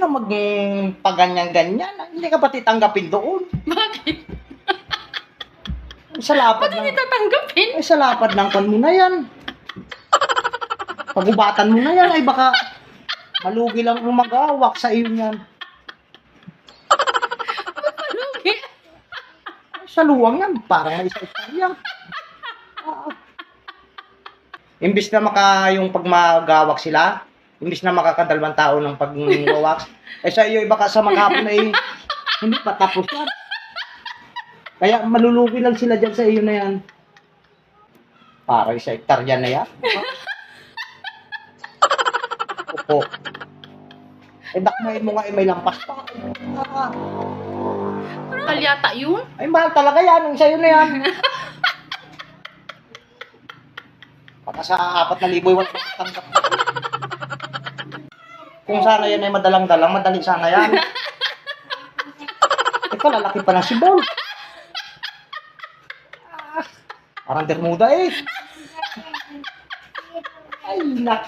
na magpaganyan-ganyan. Hindi ka pa titanggapin doon. Bakit? Sa lapad Ba't ng... hindi tatanggapin? Ay, sa lapad ng kan mo na yan. Pagubatan mo na yan, ay baka malugi lang ang mag-awak sa iyo niyan. Malugi. Sa luwang yan, parang may isa yan. Ah. Imbis na maka yung pag magawak sila, imbis na makakadalawang tao ng pag-wax, eh sa iyo, baka sa maghapon ay hindi pa tapos yan. Kaya malulugi lang sila dyan sa iyo na yan. Para sa hektarya na yan. Opo. Eh, dakmain mo nga, eh, may lampas pa. Ah, Mahal yata yun. ay, mahal talaga yan. Ang sa'yo na yan. Baka sa apat na libo, wala kang tanggap. Kung sana yan ay madalang-dalang, madali sana yan. Ito, lalaki pa ng sibol. Parang Bermuda eh. Ay, nak.